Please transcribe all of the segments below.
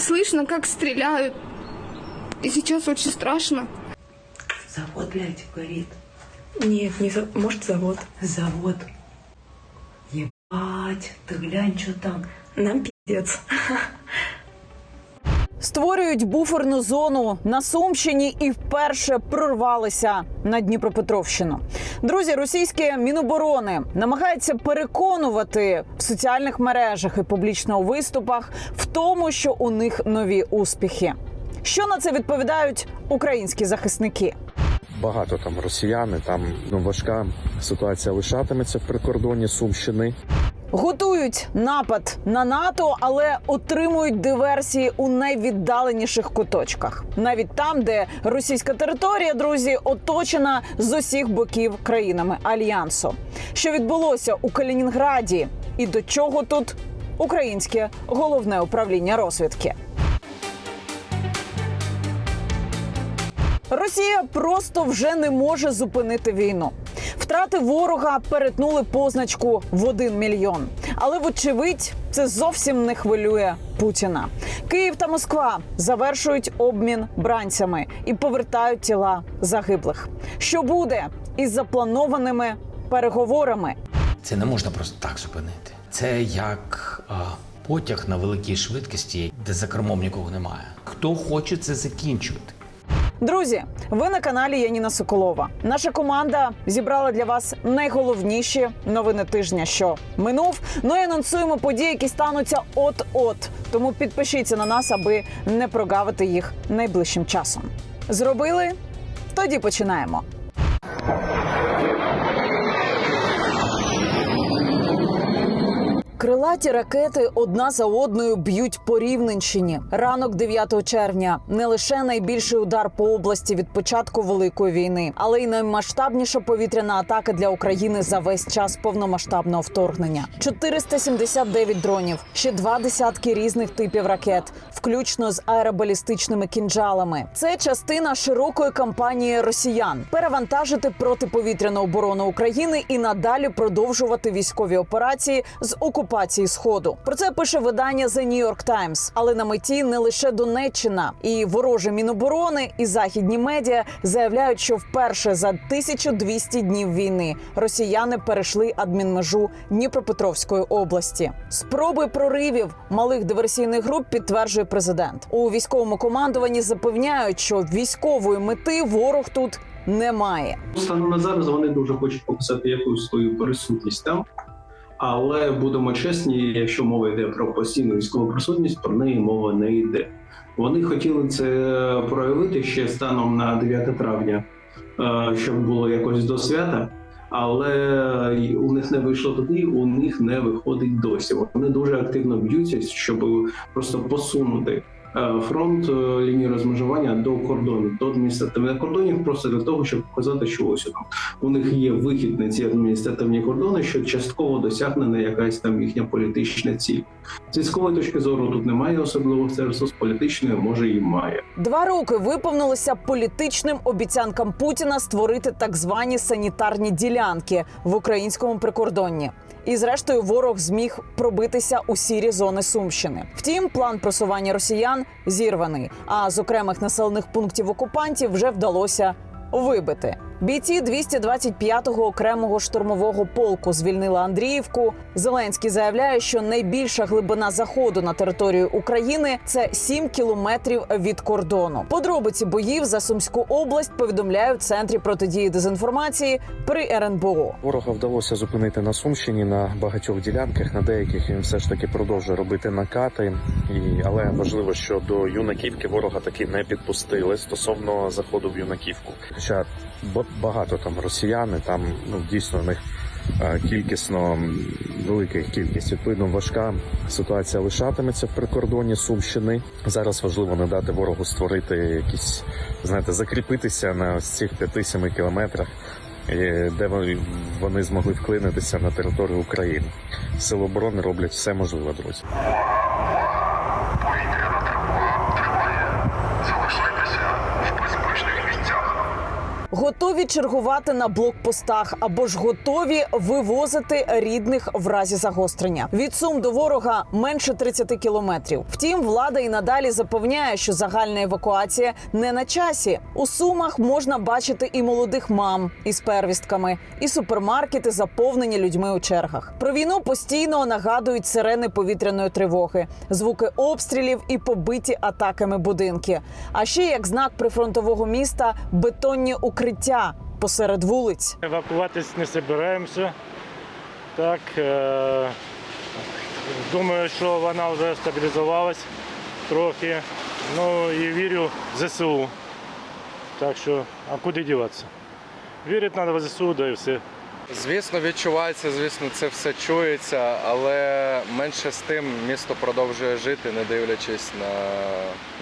Слышно, как стреляют. И сейчас очень страшно. Завод, блядь, горит. Нет, не за... может завод. Завод. Ебать, ты глянь, что там. Нам пиздец. Створюють буферну зону на Сумщині і вперше прорвалися на Дніпропетровщину. Друзі, російське міноборони намагається переконувати в соціальних мережах і публічно у виступах в тому, що у них нові успіхи. Що на це відповідають українські захисники? Багато там росіяни, там ну, важка ситуація лишатиметься в прикордонні Сумщини. Готують напад на НАТО, але отримують диверсії у найвіддаленіших куточках, навіть там, де російська територія, друзі, оточена з усіх боків країнами альянсу. Що відбулося у Калінінграді, і до чого тут українське головне управління розвідки? Росія просто вже не може зупинити війну. Втрати ворога перетнули позначку в один мільйон. Але вочевидь, це зовсім не хвилює Путіна. Київ та Москва завершують обмін бранцями і повертають тіла загиблих. Що буде із запланованими переговорами? Це не можна просто так зупинити. Це як а, потяг на великій швидкості, де за кермом нікого немає. Хто хоче це закінчувати? Друзі, ви на каналі Яніна Соколова. Наша команда зібрала для вас найголовніші новини тижня, що минув. Ну і анонсуємо події, які стануться от-от. Тому підпишіться на нас, аби не прогавити їх найближчим часом. Зробили? Тоді починаємо. Крилаті ракети одна за одною б'ють по Рівненщині. Ранок 9 червня не лише найбільший удар по області від початку великої війни, але й наймасштабніша повітряна атака для України за весь час повномасштабного вторгнення. 479 дронів, ще два десятки різних типів ракет, включно з аеробалістичними кінжалами. Це частина широкої кампанії росіян перевантажити протиповітряну оборону України і надалі продовжувати військові операції з окупації сходу. Про це пише видання The New York Times. Але на меті не лише Донеччина і вороже міноборони і західні медіа заявляють, що вперше за 1200 днів війни росіяни перейшли адмінмежу Дніпропетровської області. Спроби проривів малих диверсійних груп підтверджує президент. У військовому командуванні запевняють, що військової мети ворог тут немає. Станом на зараз вони дуже хочуть показати якусь свою присутність там. Але будемо чесні, якщо мова йде про постійну військову присутність, про неї мова не йде. Вони хотіли це проявити ще станом на 9 травня, е, щоб було якось до свята. Але у них не вийшло тоді, у них не виходить досі. Вони дуже активно б'ються, щоб просто посунути фронт е, лінії розмежування до кордонів, до адміністративних кордонів, просто для того, щоб показати, що ось там у них є вихід на ці адміністративні кордони, що частково досягнена якась там їхня політична ціль. З військової точки зору тут немає особливого сенсу, з політичної може і має. Два роки виповнилося політичним обіцянкам Путіна створити так звані санітарні ділянки в українському прикордонні. І зрештою ворог зміг пробитися у сірі зони Сумщини. Втім, план просування росіян зірваний. А з окремих населених пунктів окупантів вже вдалося вибити. Бійці 225-го окремого штурмового полку звільнили Андріївку. Зеленський заявляє, що найбільша глибина заходу на територію України це 7 кілометрів від кордону. Подробиці боїв за Сумську область повідомляють в центрі протидії дезінформації при РНБО. Ворога вдалося зупинити на Сумщині на багатьох ділянках. На деяких він все ж таки продовжує робити накати. І але важливо, що до юнаківки ворога таки не підпустили стосовно заходу в юнаківку. Хоча багато там росіяни, там ну дійсно в них е, кількісно велика кількість. Відповідно, важка ситуація лишатиметься в прикордонні Сумщини. Зараз важливо не дати ворогу створити якісь, знаєте, закріпитися на цих 5-7 кілометрах. Де вони змогли вклинитися на територію України. Сили оборони роблять все можливе, друзі. Готові чергувати на блокпостах або ж готові вивозити рідних в разі загострення. Від сум до ворога менше 30 кілометрів. Втім, влада і надалі запевняє, що загальна евакуація не на часі. У сумах можна бачити і молодих мам із первістками, і супермаркети заповнені людьми у чергах. Про війну постійно нагадують сирени повітряної тривоги, звуки обстрілів і побиті атаками будинки. А ще як знак прифронтового міста бетонні укриття посеред вулиць. Евакуватись не збираємося. Так, е- думаю, що вона вже стабілізувалась трохи. Ну і вірю в ЗСУ. Так що, а куди діватися? Вірити треба в ЗСУ, да і все. Звісно, відчувається, звісно, це все чується, але менше з тим місто продовжує жити, не дивлячись на,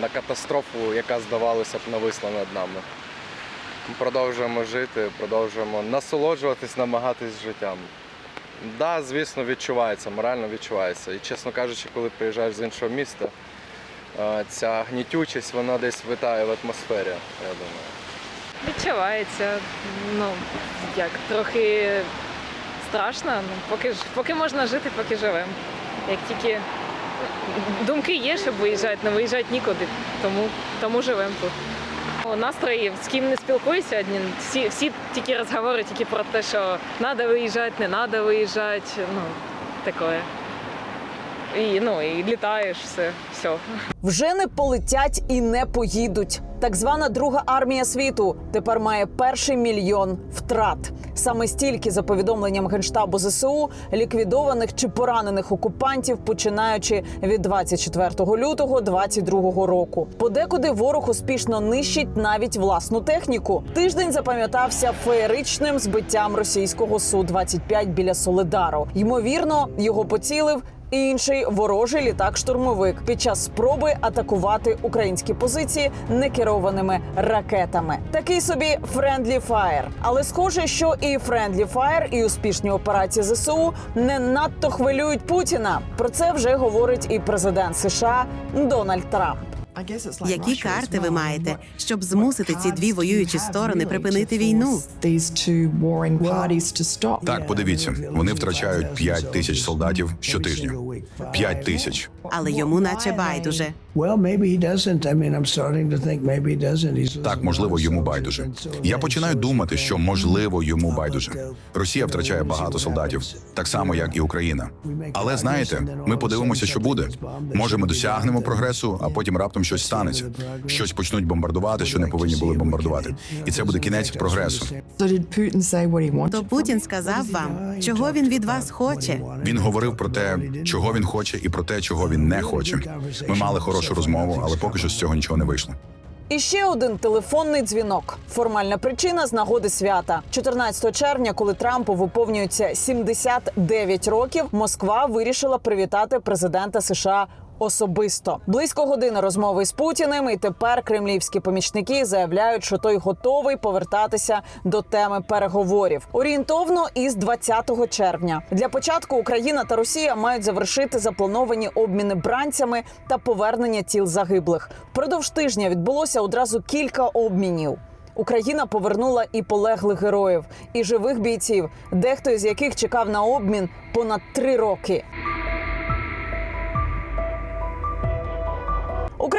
на катастрофу, яка здавалося б нависла над нами. Продовжуємо жити, продовжуємо насолоджуватись, намагатись життям. Так, да, звісно, відчувається, морально відчувається. І чесно кажучи, коли приїжджаєш з іншого міста, е, ця гнітючість вона десь витає в атмосфері, я думаю. Відчувається, ну як трохи страшно. Ну, поки поки можна жити, поки живемо. Як тільки думки є, щоб виїжджати, не виїжджати нікуди, тому, тому живемо тут. Настрої, з ким не спілкуюся сьогодні, всі, всі тільки розговори тільки про те, що треба виїжджати, не треба виїжджати. Ну, таке. І, ну, і літаєш, все, все. Вже не полетять і не поїдуть. Так звана друга армія світу тепер має перший мільйон втрат. Саме стільки, за повідомленням генштабу ЗСУ, ліквідованих чи поранених окупантів, починаючи від 24 лютого 22 року. Подекуди ворог успішно нищить навіть власну техніку. Тиждень запам'ятався феєричним збиттям російського су 25 біля Солидару. Ймовірно, його поцілив Інший ворожий літак-штурмовик під час спроби атакувати українські позиції некерованими ракетами. Такий собі френдлі фаєр. Але схоже, що і френдлі фаєр, і успішні операції ЗСУ не надто хвилюють Путіна. Про це вже говорить і президент США Дональд Трамп. Які карти ви маєте, щоб змусити ці дві воюючі сторони припинити війну? Так, подивіться, вони втрачають 5 тисяч солдатів щотижня. 5 тисяч. Але йому наче байдуже. Так, можливо, йому байдуже. Я починаю думати, що можливо йому байдуже. Росія втрачає багато солдатів, так само як і Україна. Але знаєте, ми подивимося, що буде. Може, ми досягнемо прогресу, а потім раптом щось станеться. Щось почнуть бомбардувати, що не повинні були бомбардувати, і це буде кінець прогресу. То Путін сказав вам, чого він від вас хоче. Він говорив про те, чого він хоче, і про те, чого він не хоче. Ми мали хорошу розмову, але поки що з цього нічого не вийшло. І ще один телефонний дзвінок. Формальна причина з нагоди свята. 14 червня, коли Трампу виповнюється 79 років, Москва вирішила привітати президента США. Особисто близько години розмови з Путіним, і тепер кремлівські помічники заявляють, що той готовий повертатися до теми переговорів орієнтовно із 20 червня. Для початку Україна та Росія мають завершити заплановані обміни бранцями та повернення тіл загиблих. Впродовж тижня відбулося одразу кілька обмінів. Україна повернула і полеглих героїв, і живих бійців, дехто із яких чекав на обмін понад три роки.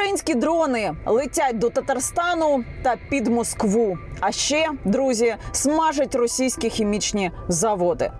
Українські дрони летять до Татарстану та під Москву. А ще друзі смажать російські хімічні заводи.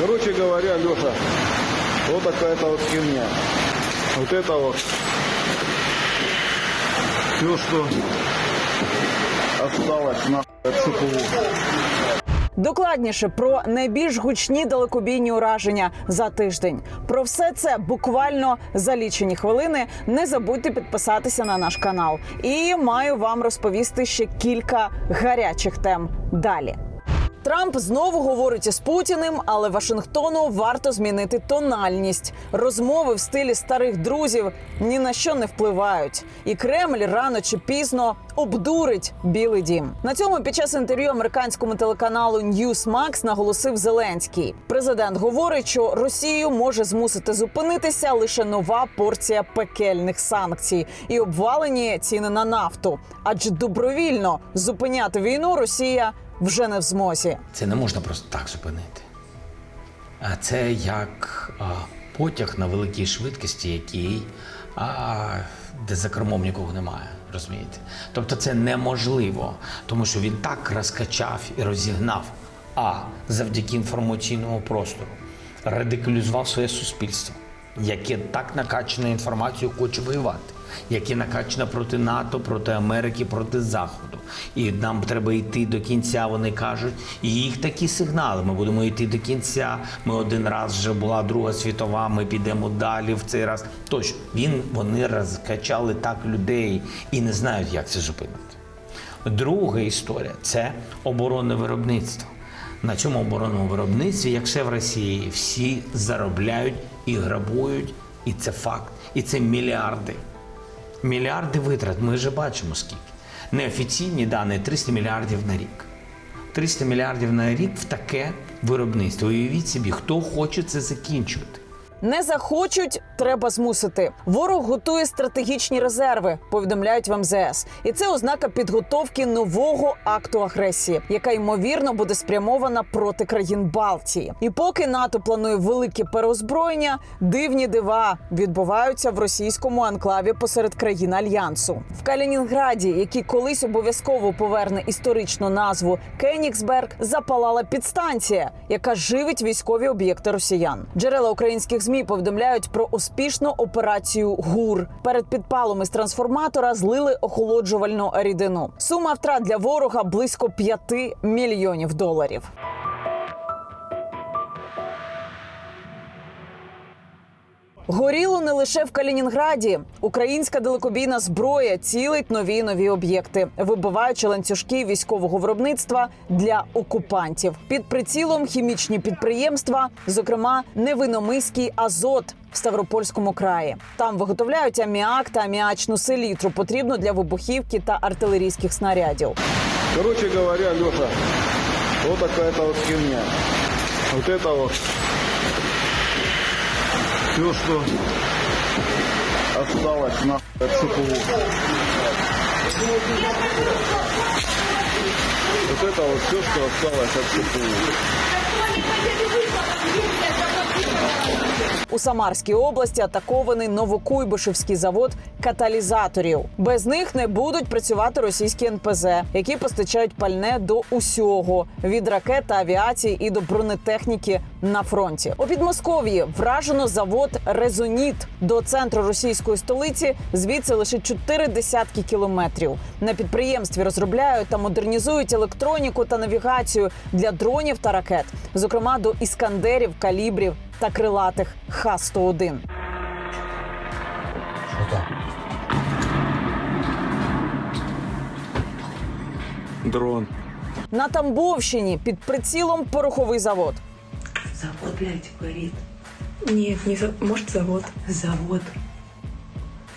Короче говоря, Леша, вот такая-то вот херня. Вот это вот все, что осталось от СПУ. Докладніше про найбільш гучні далекобійні ураження за тиждень. Про все це буквально за лічені хвилини. Не забудьте підписатися на наш канал. І маю вам розповісти ще кілька гарячих тем далі. Трамп знову говорить із Путіним, але Вашингтону варто змінити тональність. Розмови в стилі старих друзів ні на що не впливають, і Кремль рано чи пізно обдурить Білий Дім. На цьому під час інтерв'ю американському телеканалу Newsmax наголосив Зеленський. Президент говорить, що Росію може змусити зупинитися лише нова порція пекельних санкцій і обвалені ціни на нафту. Адже добровільно зупиняти війну Росія вже не в змозі. Це не можна просто так зупинити. А це як а, потяг на великій швидкості, який а, де за кермом нікого немає. Розумієте? Тобто це неможливо, тому що він так розкачав і розігнав, а завдяки інформаційному простору радикалізував своє суспільство, яке так накачане інформацією хоче воювати, яке накачане проти НАТО, проти Америки, проти Заходу. І нам треба йти до кінця. Вони кажуть, і їх такі сигнали. Ми будемо йти до кінця. Ми один раз вже була Друга світова. Ми підемо далі в цей раз. Тощо він вони розкачали так людей і не знають, як це зупинити. Друга історія це оборонне виробництво. На цьому оборонному виробництві, як все в Росії, всі заробляють і грабують, і це факт. І це мільярди. Мільярди витрат. Ми вже бачимо скільки. Неофіційні дані 300 мільярдів на рік. 300 мільярдів на рік в таке виробництво. Уявіть собі, хто хоче це закінчувати. Не захочуть, треба змусити. Ворог готує стратегічні резерви, повідомляють в МЗС. І це ознака підготовки нового акту агресії, яка ймовірно буде спрямована проти країн Балтії. І поки НАТО планує велике переозброєння, дивні дива відбуваються в російському анклаві посеред країн альянсу. В Калінінграді, який колись обов'язково поверне історичну назву Кенігсберг, запалала підстанція, яка живить військові об'єкти росіян. Джерела українських ЗМІ повідомляють про успішну операцію ГУР. Перед підпалом із трансформатора злили охолоджувальну рідину. Сума втрат для ворога близько 5 мільйонів доларів. Горіло не лише в Калінінграді. Українська далекобійна зброя цілить нові нові об'єкти, вибиваючи ланцюжки військового виробництва для окупантів. Під прицілом хімічні підприємства, зокрема невиномиський азот. В Ставропольському краї там виготовляють аміак та аміачну селітру, потрібну для вибухівки та артилерійських снарядів. Короче говоря, Леха, вот такая-то вот херня. Вот это вот все, что осталось на от. Вот это вот все, что осталось от ШПУ. У Самарській області атакований Новокуйбишевський завод каталізаторів. Без них не будуть працювати російські НПЗ, які постачають пальне до усього від ракет та авіації і до бронетехніки на фронті. У Підмосков'ї вражено завод Резоніт до центру російської столиці. Звідси лише чотири десятки кілометрів. На підприємстві розробляють та модернізують електроніку та навігацію для дронів та ракет, зокрема до іскандерів, калібрів та крилатих Х-101. Дрон. На Тамбовщині під прицілом пороховий завод. Завод, блядь, горит. Нет, не за... может завод. Завод.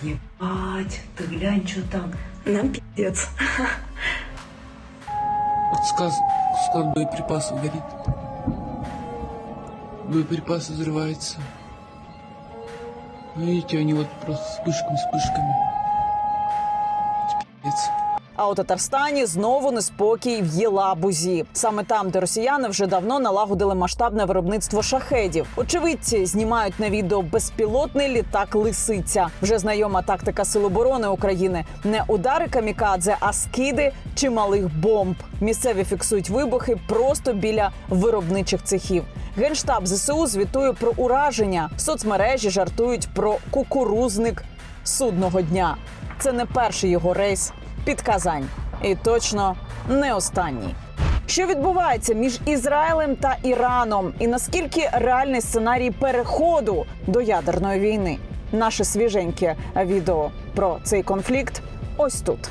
Ебать, ты глянь, что там. Нам пиздец. Вот сказ, склад боеприпасов горит Боеприпасы взрываются. Ну, Видите, они вот просто вспышками, вспышками. А у Татарстані знову неспокій в Єлабузі. Саме там, де росіяни вже давно налагодили масштабне виробництво шахедів. Очевидці знімають на відео безпілотний літак Лисиця. Вже знайома тактика Сил оборони України: не удари камікадзе, а скиди чималих бомб. Місцеві фіксують вибухи просто біля виробничих цехів. Генштаб ЗСУ звітує про ураження. Соцмережі жартують про кукурузник судного дня. Це не перший його рейс під Казань. І точно не останній. Що відбувається між Ізраїлем та Іраном, і наскільки реальний сценарій переходу до ядерної війни? Наше свіженьке відео про цей конфлікт ось тут.